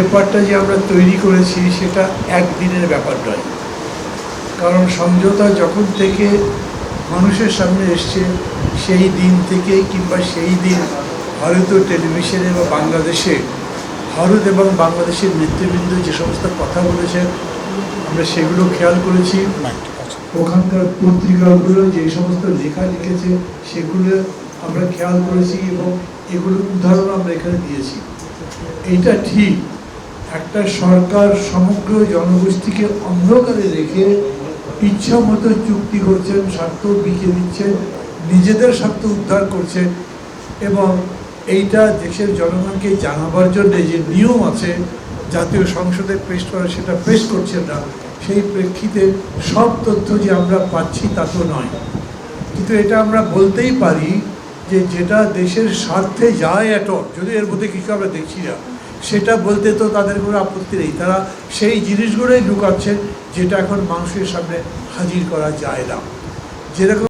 পেপারটা যে আমরা তৈরি করেছি সেটা একদিনের ব্যাপার নয়। কারণ সমঝোতা যখন থেকে মানুষের সামনে এসছে, সেই দিন থেকে কিংবা সেই দিন ভারতীয় টেলিভিশনে বা বাংলাদেশে, ভারত এবং বাংলাদেশের নেতৃবৃন্দ যে সমস্ত কথা বলেছেন, আমরা সেগুলো খেয়াল করেছি। ওখানকার পত্রিকাগুলো যে সমস্ত লেখা লিখেছে, সেগুলো আমরা খেয়াল করেছি এবং এগুলোর উদাহরণ আমরা এখানে দিয়েছি। এটা ঠিক একটা সরকার সমগ্র জনগোষ্ঠীকে অন্ধকারে রেখে ইচ্ছা মতো চুক্তি করছেন, স্বার্থ বিকে দিচ্ছেন, নিজেদের স্বার্থ উদ্ধার করছেন এবং এইটা দেশের জনগণকে জানাবার জন্য যে নিয়ম আছে, জাতীয় সংসদে পেশ করা, সেটা পেশ করছেন না। সেই প্রেক্ষিতে সব তথ্য যে আমরা পাচ্ছি তা তো নয়। কিন্তু এটা আমরা বলতেই পারি যে যেটা দেশের স্বার্থে যায় এত যদি এর মধ্যে কিছু আমরা দেখছি না। সেটা বলতে তো তাদের কোনো আপত্তি নেই। তারা সেই জিনিসগুলোই ঢুকাচ্ছে যেটা এখন মানুষের সামনে হাজির করা যায় না। যেরকম